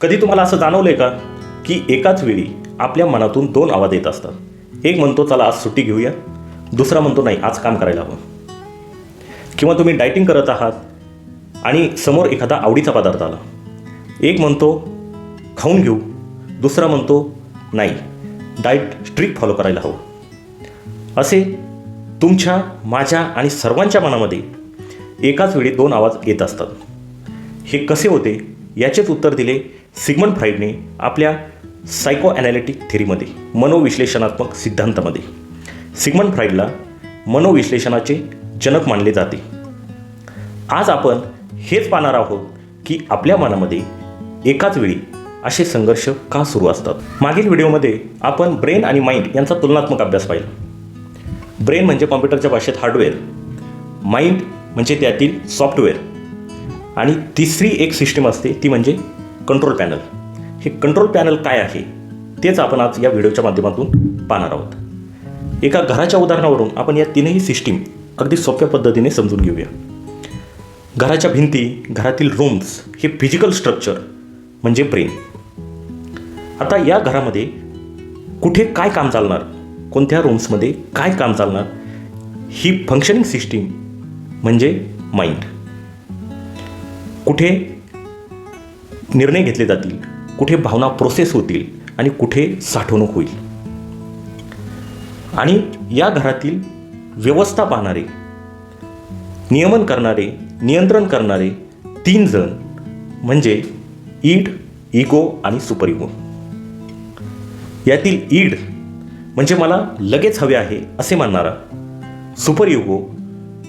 कधी तुम्हाला असं जाणवलंय का की एकाच वेळी आपल्या मनातून दोन आवाज येत असतात? एक म्हणतो चला आज सुट्टी घेऊया. दुसरा म्हणतो नाही आज काम करायला हवं. किंवा तुम्ही डायटिंग करत आहात आणि समोर एखादा आवडीचा पदार्थ आला. एक म्हणतो खाऊन घेऊ. दुसरा म्हणतो नाही डाएट स्ट्रिक्ट फॉलो करायला हवं. असे तुमच्या माझ्या आणि सर्वांच्या मनामध्ये एकाच वेळी दोन आवाज येत असतात. हे कसे होते? याचेच उत्तर दिले सिग्मंड फ्राईडने आपल्या सायको ॲनालिटिक थेरीमध्ये मनोविश्लेषणात्मक सिद्धांतामध्ये सिग्मंड फ्राईडला मनोविश्लेषणाचे जनक मानले जाते. आज आपण हेच पाहणार आहोत की आपल्या मनामध्ये एकाच वेळी असे संघर्ष का सुरू असतात? मागील व्हिडिओमध्ये आपण ब्रेन आणि माइंड यांचा तुलनात्मक अभ्यास पाहिला. ब्रेन म्हणजे कॉम्प्युटरच्या भाषेत हार्डवेअर माइंड म्हणजे त्यातील सॉफ्टवेअर आणि तिसरी एक सिस्टीम असते ती म्हणजे कंट्रोल पॅनल हे कंट्रोल पॅनल काय आहे? तेच आपण आज या व्हिडिओच्या माध्यमातून पाहणार आहोत. एका घराच्या उदाहरणावरून आपण या तीनही सिस्टीम अगदी सोप्या पद्धतीने समजून घेऊया. घराच्या भिंती घरातील रूम्स हे फिजिकल स्ट्रक्चर म्हणजे ब्रेन आता या घरामध्ये कुठे काय काम चालणार कोणत्या रूम्समध्ये काय काम चालणार ही फंक्शनिंग सिस्टीम म्हणजे माइंड कुठे निर्णय घेतले जातील कुठे भावना प्रोसेस होतील आणि कुठे साठवणूक होईल. आणि या घरातील व्यवस्था पाहणारे नियमन करणारे नियंत्रण करणारे तीन जण म्हणजे ईड इगो आणि सुपरइगो यातील ईड म्हणजे मला लगेच हवे आहे असे म्हणणारा सुपरयुगो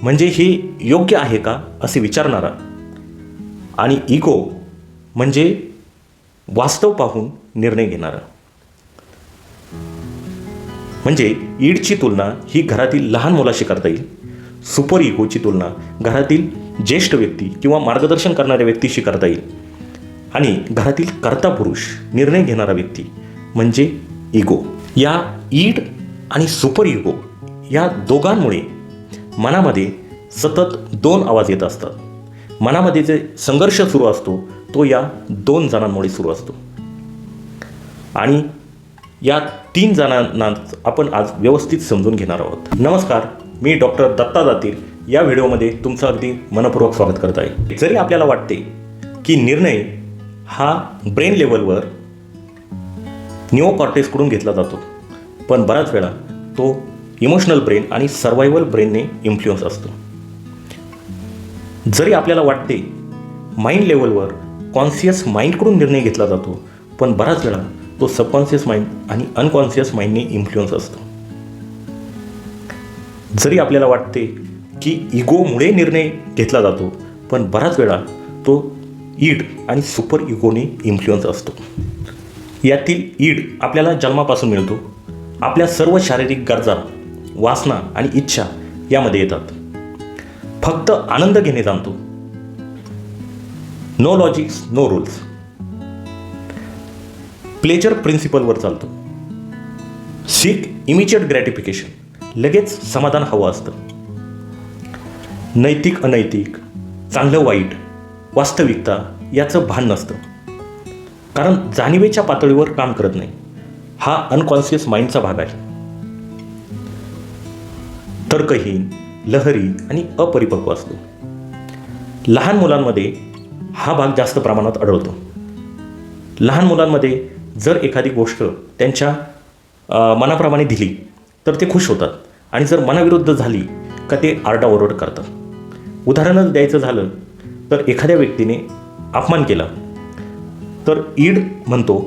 म्हणजे हे योग्य आहे का असे विचारणारा आणि इगो म्हणजे वास्तव पाहून निर्णय घेणारा. म्हणजे ईडची तुलना ही घरातील लहान मुलाशी करता येईल. सुपर इगोची तुलना घरातील ज्येष्ठ व्यक्ती किंवा मार्गदर्शन करणाऱ्या व्यक्तीशी करता येईल. आणि घरातील कर्ता पुरुष निर्णय घेणारा व्यक्ती म्हणजे इगो. या ईड आणि सुपर इगो या दोघांमुळे मनामध्ये सतत दोन आवाज येत असतात. मनामध्ये जे संघर्ष सुरू असतो तो या दोन जणांमुळे सुरू असतो. आणि या तीन जणांना आपण आज व्यवस्थित समजून घेणार आहोत. नमस्कार मी डॉक्टर दत्ता जातील. या व्हिडिओमध्ये तुमचं अगदी मनपूर्वक स्वागत करत आहे. जरी आपल्याला वाटते की निर्णय हा ब्रेन लेवलवर न्यूओकॉर्टेक्सकडून घेतला जातो पण बऱ्याच वेळा तो इमोशनल ब्रेन आणि सर्वायवल ब्रेनने इन्फ्लुअन्स असतो. जरी आपल्याला वाटते माइंड लेवलवर कॉन्सियस माइंडकडून निर्णय घेतला जातो. पण बराच वेळा तो सबकॉन्शियस माइंड आणि अनकॉन्शियस माइंडने इन्फ्लुअन्स असतो. जरी आपल्याला वाटते की इगोमुळे निर्णय घेतला जातो पण बराच वेळा तो ईड आणि सुपर इगोने इन्फ्लुअन्स असतो. यातील ईड आपल्याला जन्मापासून मिळतो. आपल्या सर्व शारीरिक गरजा वासना आणि इच्छा यामध्ये येतात. फक्त आनंद घेणे जाणतो. No logics no rules pleasure प्रिन्सिपलवर चालतो. सीक इमिजिएट ग्रॅटिफिकेशन लगेच समाधान हवं असतं. नैतिक अनैतिक चांगलं वाईट वास्तविकता याचं भान नसतं. कारण जाणीवेच्या पातळीवर काम करत नाही. हा अनकॉन्शियस माइंडचा भाग आहे. तर्कहीन लहरी आणि अपरिपक्व असतो. लहान मुलांमध्ये हा भाग जास्त प्रमाणात आढळतो. लहान मुलांमध्ये जर एखादी गोष्ट त्यांच्या मनाप्रमाणे दिली तर ते खुश होतात आणि जर मनाविरुद्ध झाली का ते आरडाओरड करतात. उदाहरणच द्यायचं झालं तर एखाद्या व्यक्तीने अपमान केला. तर ईड म्हणतो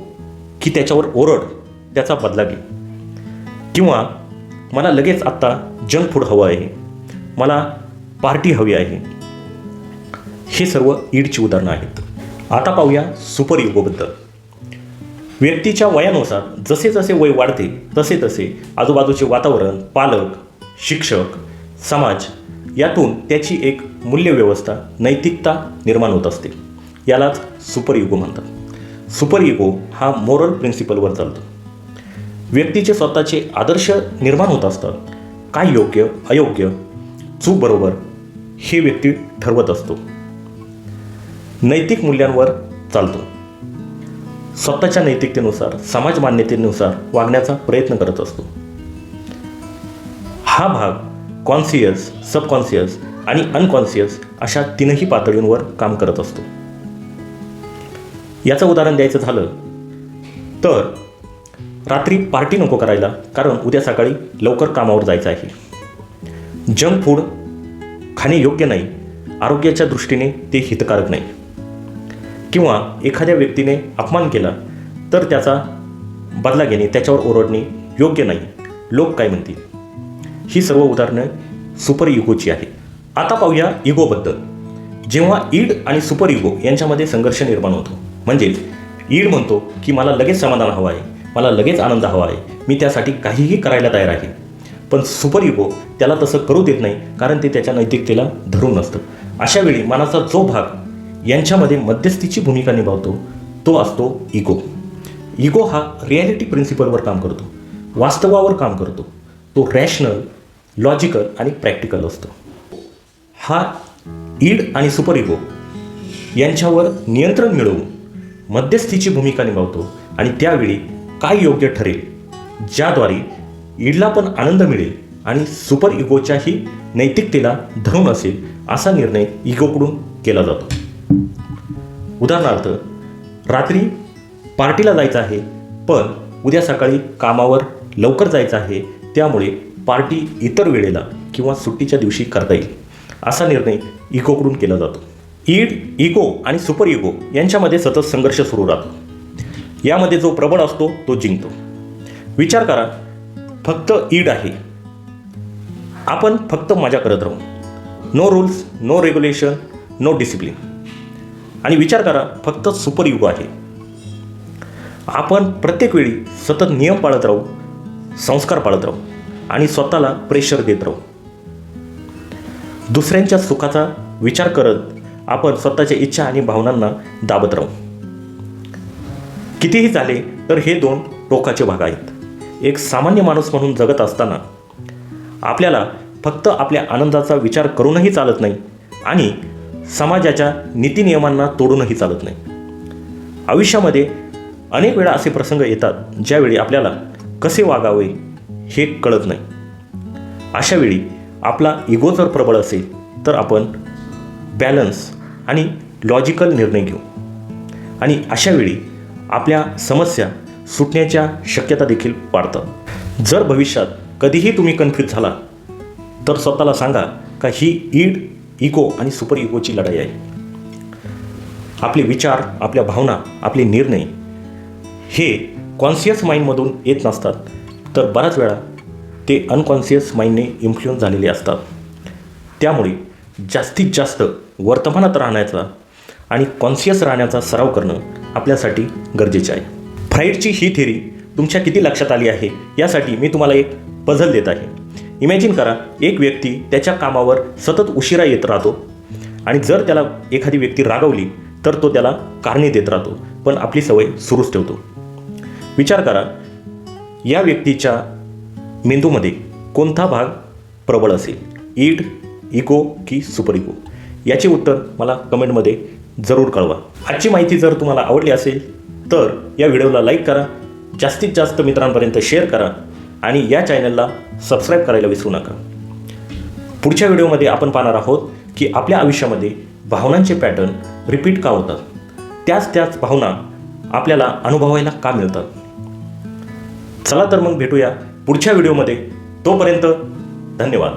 की त्याच्यावर ओरड त्याचा बदला घे. किंवा मला लगेच आत्ता जंक फूड हवं आहे. मला पार्टी हवी आहे. हे सर्व ईडची उदाहरणं आहेत. आता पाहूया सुपर युगोबद्दल व्यक्तीच्या वयानुसार जसे जसे वय वाढते तसे तसे आजूबाजूचे वातावरण पालक शिक्षक समाज यातून त्याची एक मूल्यव्यवस्था नैतिकता निर्माण होत असते. यालाच सुपर इगो म्हणतात. सुपर इगो हा मोरल प्रिन्सिपलवर चालतो. व्यक्तीचे स्वतःचे आदर्श निर्माण होत असतात. काय योग्य अयोग्य चूक बरोबर हे व्यक्ती ठरवत असतो. नैतिक मूल्यांवर चालतो. स्वतःच्या नैतिकतेनुसार समाज मान्यतेनुसार वागण्याचा प्रयत्न करत असतो. हा भाग कॉन्सियस सबकॉन्सियस आणि अनकॉन्सियस अशा तीनही पातळींवर काम करत असतो. याचं उदाहरण द्यायचं झालं तर रात्री पार्टी नको करायला कारण उद्या सकाळी लवकर कामावर जायचं आहे. जंक फूड खाणे योग्य नाही. आरोग्याच्या दृष्टीने ते हितकारक नाही. किंवा एखाद्या व्यक्तीने अपमान केला तर त्याचा बदला घेणे त्याच्यावर ओरडणे योग्य नाही. लोक काय म्हणतील? ही सर्व उदाहरणं सुपर इगोची आहेत. आता पाहूया इगोबद्दल. जेव्हा ईड आणि सुपर इगो यांच्यामध्ये संघर्ष निर्माण होतो म्हणजेच ईड म्हणतो की मला लगेच समाधान हवं आहे मला लगेच आनंद हवा आहे मी त्यासाठी काहीही करायला तयार आहे. पण सुपर इगो त्याला तसं करू देत नाही कारण ते त्याच्या नैतिकतेला धरून नसतं. अशावेळी मनाचा जो भाग यांच्यामध्ये मध्यस्थीची भूमिका निभावतो तो असतो इगो इगो हा रिॲलिटी प्रिन्सिपलवर काम करतो वास्तवावर काम करतो. तो रॅशनल लॉजिकल आणि प्रॅक्टिकल असतो. हा ईड आणि सुपर इगो यांच्यावर नियंत्रण मिळवून मध्यस्थीची भूमिका निभावतो आणि त्यावेळी काय योग्य ठरेल ज्याद्वारे ईडला पण आनंद मिळेल आणि सुपर इगोच्याही नैतिकतेला धरून असेल असा निर्णय इगोकडून केला जातो. उदाहरणार्थ रात्री पार्टीला जायचं आहे पण उद्या सकाळी कामावर लवकर जायचं आहे त्यामुळे पार्टी इतर वेळेला किंवा सुट्टीच्या दिवशी करता येईल. असा निर्णय इकोकडून केला जातो. ईड इगो आणि सुपर इगो यांच्यामध्ये सतत संघर्ष सुरू राहतो. यामध्ये जो प्रबळ असतो तो जिंकतो. विचार करा फक्त ईड आहे. आपण फक्त मजा करत राहू. No rules no regulation no discipline आणि विचार करा फक्त सुपर युग आहे. आपण प्रत्येक वेळी सतत नियम पाळत राहू संस्कार पाळत राहू आणि स्वतःला प्रेशर देत राहू. दुसऱ्यांच्या सुखाचा विचार करत आपण स्वतःच्या इच्छा आणि भावनांना दाबत राहू. कितीही झाले तर हे दोन टोकाचे भाग आहेत. एक सामान्य माणूस म्हणून जगत असताना आपल्याला फक्त आपल्या आनंदाचा विचार करूनही चालत नाही आणि समाजाच्या नीतिनियमांना तोडूनही चालत नाही. आयुष्यामध्ये अनेक वेळा असे प्रसंग येतात ज्यावेळी आपल्याला कसे वागावे हे कळत नाही. अशावेळी आपला इगो जर प्रबळ असेल तर आपण बॅलन्स आणि लॉजिकल निर्णय घेऊ. आणि अशावेळी आपल्या समस्या सुटण्याच्या शक्यता देखील वाढतात. जर भविष्यात कधीही तुम्ही कन्फ्यूज झाला तर स्वतःला सांगा का ही ईड इगो आणि सुपर इगोची लढाई आहे. आपले विचार आपल्या भावना आपले निर्णय हे कॉन्शियस माइंडमधून येत नसतात. तर बऱ्याच वेळा ते अनकॉन्शियस माइंडने इन्फ्लुएन्स झालेले असतात. त्यामुळे जास्तीत जास्त वर्तमानात राहण्याचा आणि कॉन्शियस राहण्याचा सराव करणं आपल्यासाठी गरजेचे आहे. फ्राईडची ही थेरी तुमच्या किती लक्षात आली आहे? यासाठी मी तुम्हाला एक पझल देत आहे. इमॅजिन करा एक व्यक्ती त्याच्या कामावर सतत उशिरा येत राहतो. आणि जर त्याला एखादी व्यक्ती रागवली तर तो त्याला कारणे देत राहतो. पण आपली सवय सुरूच ठेवतो. विचार करा या व्यक्तीच्या मेंदूमध्ये कोणता भाग प्रबळ असेल? ईड इको की सुपर इगो? याचे उत्तर मला कमेंटमध्ये जरूर कळवा. आजची माहिती जर तुम्हाला आवडली असेल तर या व्हिडिओला लाईक करा. जास्तीत जास्त मित्रांपर्यंत शेअर करा. आणि या चॅनलला सबस्क्राईब करायला विसरू नका. पुढच्या व्हिडिओमध्ये आपण पाहणार आहोत की आपल्या आयुष्यामध्ये भावनांचे पॅटर्न रिपीट का होतात? त्याच त्याच भावना आपल्याला अनुभवायला का मिळतात? चला तर मग भेटूया पुढच्या व्हिडिओमध्ये. तोपर्यंत धन्यवाद.